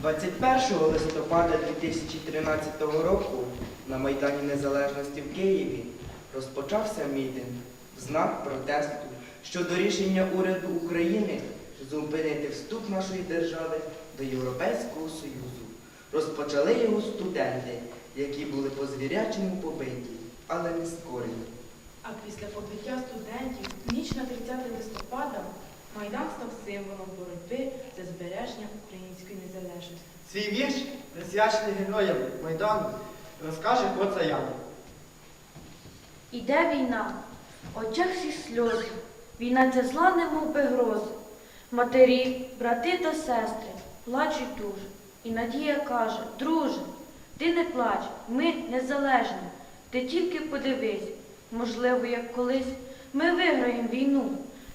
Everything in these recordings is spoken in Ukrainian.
21 листопада 2013 року на Майдані Незалежності в Києві розпочався мітинг в знак протесту щодо рішення уряду України зупинити вступ нашої держави до Європейського Союзу. Розпочали його студенти, які були по звірячому побиті, але не скорені. А після побиття студентів ніч на 30 листопада Майдан став символом боротьби за збереження української незалежності. Свій вірш, присвячений героям Майдану, розкаже про це Яна. Іде війна, в очах всіх сльози. Війна це зла, немов би грози. Матері, брати та сестри плачуть дуже. І Надія каже, друже, ти не плач, ми незалежні. Ти тільки подивись, можливо, як колись ми виграємо війну.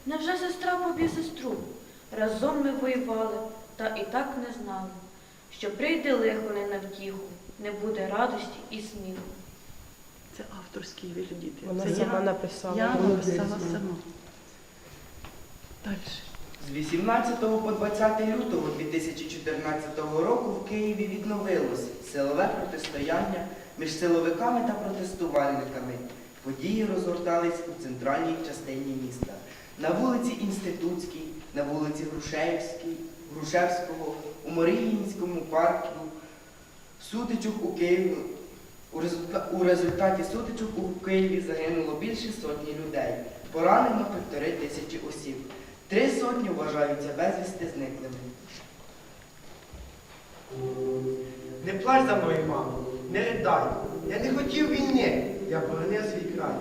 Невже сестра поб'є сестру? Разом ми воювали, та і так не знали, що прийде лихо не на втіху, не буде радості і сміху. Це авторський вірш діти. Вона Це сама я, написала. я написала сама. Далі. З 18 по 20 лютого 2014 року в Києві відновилось силове протистояння між силовиками та протестувальниками. Події розгортались у центральній частині міста. На вулиці Інститутській, на вулиці Грушевській, Грушевського, у Маріїнському парку, сутичок у Києві. У результаті сутичок у Києві загинуло більше сотні людей. Поранено півтори тисячі осіб. Три сотні вважаються безвісти зниклими. Не плач за мною, мамо, не ридай. Я не хотів війни, я боронив свій край.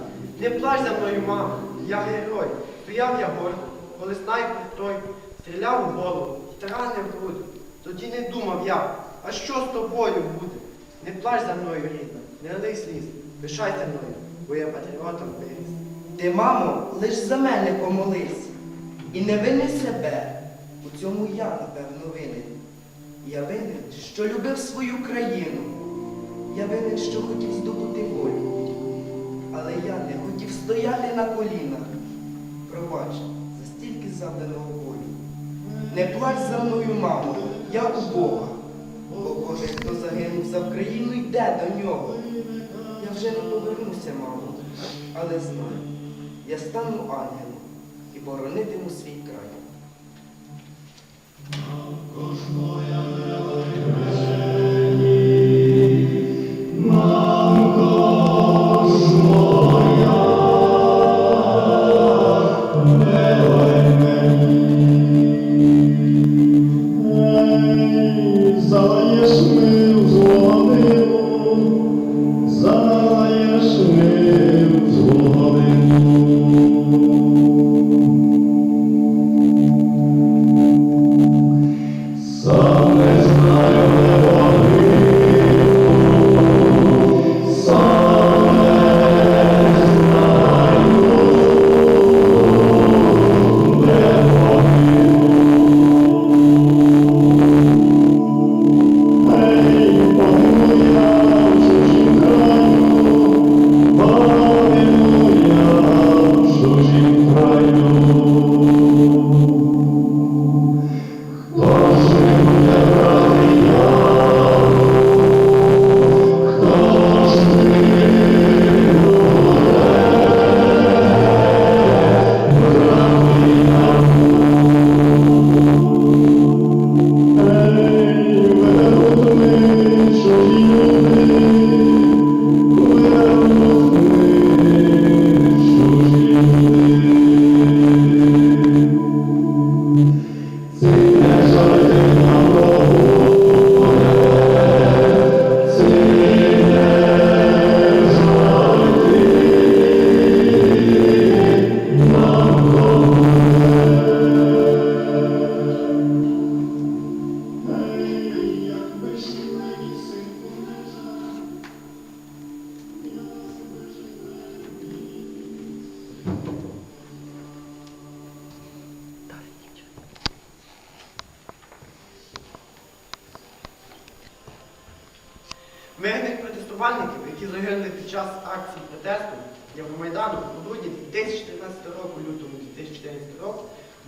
Не плач за мною, мамо, я герой. Стояв я гордо, коли снайпер той стріляв у голову і таранив груди. Тоді не думав я, а що з тобою буде? Не плач за мною, рідна, не лий сліз, пишайся мною, бо я патріотом виріс. Ти, мамо, лиш за мене помолись. І не вини себе. У цьому я, напевно, винен. Я винен, що любив свою країну. Я винен, що хотів здобути волю. Але я не хотів стояти на колінах. Пробач за стільки завданого болю. Не плач за мною, мамо, я у Бога. Бо кожен, хто загинув за Україну, йде до нього. Я вже не повернуся, мамо, але знаю, я стану ангелом і боронитиму свій край. Залаєш Amen.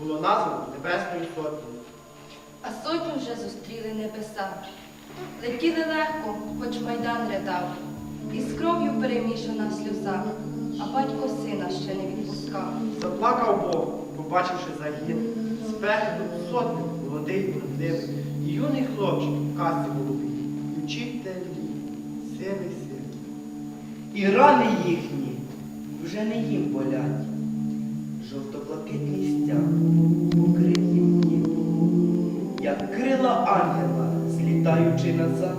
Було названо Небесною Сотнею. а сотню вже зустріли небеса. Летіли легко, хоч майдан рядав, і з кров'ю перемішана сльоза, а батько сина ще не відпускав. Заплакав Бог, побачивши загін. Спереду сотник, молодий, вродливий, і юний хлопчик в касті голубій. І вчителі, сивий син. І рани їхні вже не їм болять. Жовто-блакитний стяг покрив їм як крила ангела, злітаючи назад,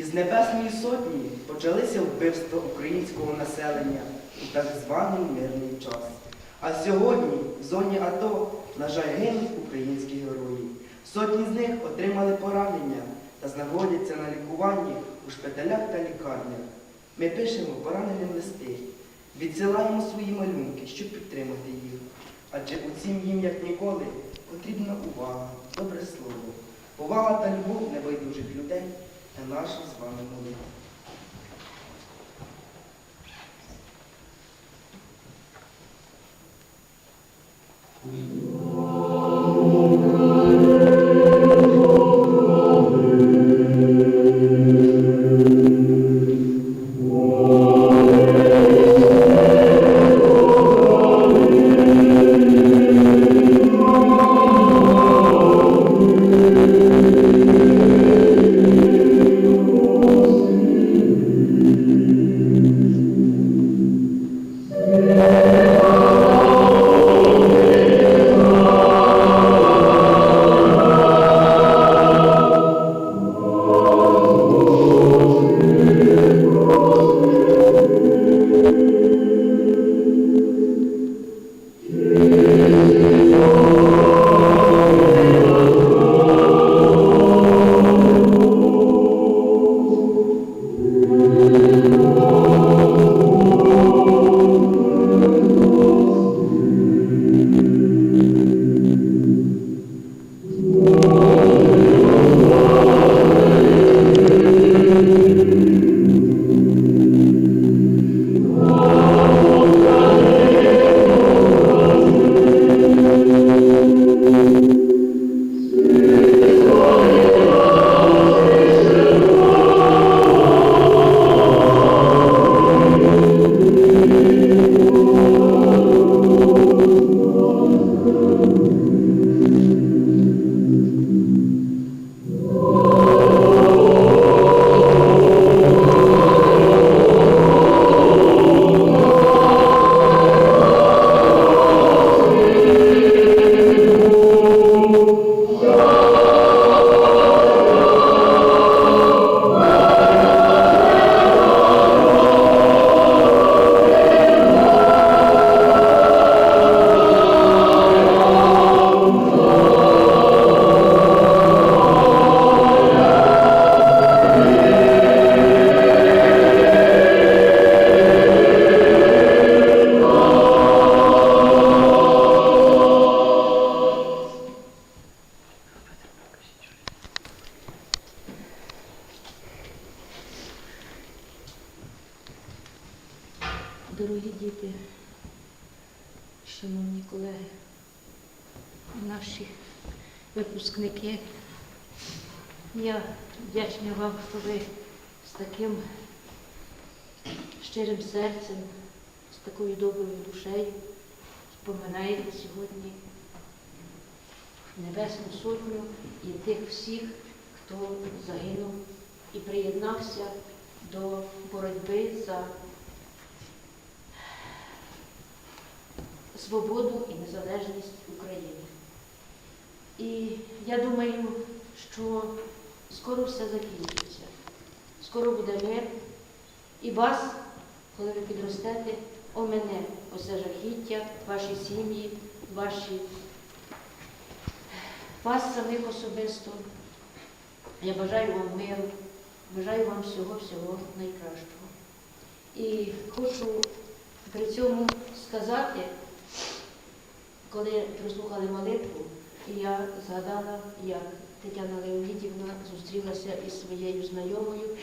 Із Небесної Сотні почалися вбивства українського населення у так званий мирний час. А сьогодні в зоні АТО, на жаль, гинуть українські герої. Сотні з них отримали поранення та знаходяться на лікуванні у шпиталях та лікарнях. Ми пишемо пораненим листи, відсилаємо свої малюнки, щоб підтримати їх. Адже у цім їм, як ніколи, потрібна увага, добре слово, повага та любов небайдужих людей та наша з вами молитва. Випускники, я вдячна вам, що ви з таким щирим серцем, з такою доброю душею споминаєте сьогодні Небесну Сотню і тих всіх, хто загинув і приєднався до боротьби за свободу і незалежність України. І я думаю, що скоро все закінчиться. Скоро буде мир, І вас, коли ви підростете, омене оце жахіття, ваші сім'ї, ваші вас самих особисто. Я бажаю вам миру, бажаю вам всього-всього найкращого. І хочу при цьому сказати, коли прослухали молитву, і я згадала, як Тетяна Леонідівна зустрілася із своєю знайомою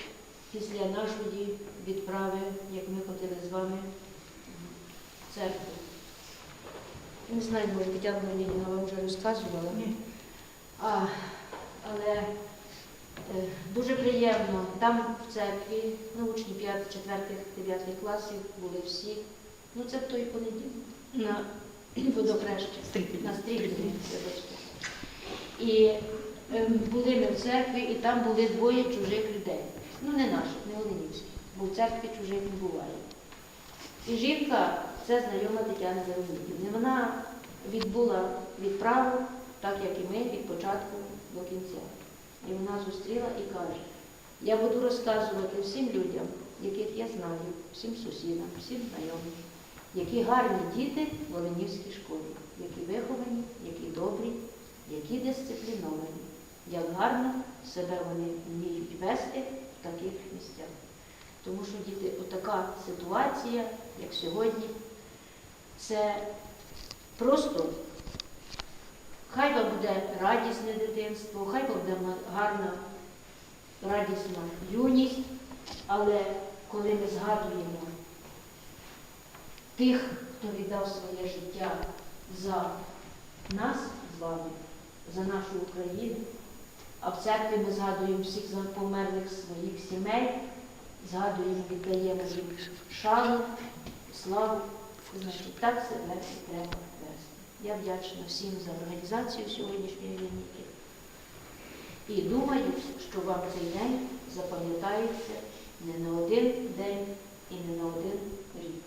після нашої відправи, як ми ходили з вами в церкву. Не знаю, може Тетяна Леонідівна вам вже розказувала. А, але е, дуже приємно. Там в церкві, ну, учні 5, 4, 9 класів були всі. Ну, це в той понеділок на водохрещі. Стрітні. На вибачте. І ем, були ми в церкві, і там були двоє чужих людей. Ну, не наших, не Оленівських, бо в церкві чужих не буває. І жінка, це знайома Тетяна Леонідівна. Вона відбула відправу, так як і ми, від початку до кінця. І вона зустріла і каже, я буду розказувати всім людям, яких я знаю, всім сусідам, всім знайомим, які гарні діти в Оленівській школі, які виховані, які добрі, які дисципліновані, як гарно себе вони вміють вести в таких місцях. Тому що діти, отака ситуація, як сьогодні, це просто хай вам буде радісне дитинство, хай вам буде гарна, радісна юність, але коли ми згадуємо тих, хто віддав своє життя за нас з вами, за нашу Україну, а в церкві ми згадуємо всіх померлих своїх сімей, згадуємо, віддаємо їм шану, славу. Значить, так себе і треба вести. Я вдячна всім за організацію сьогоднішньої лінійки. І думаю, що вам цей день запам'ятається не на один день і не на один рік.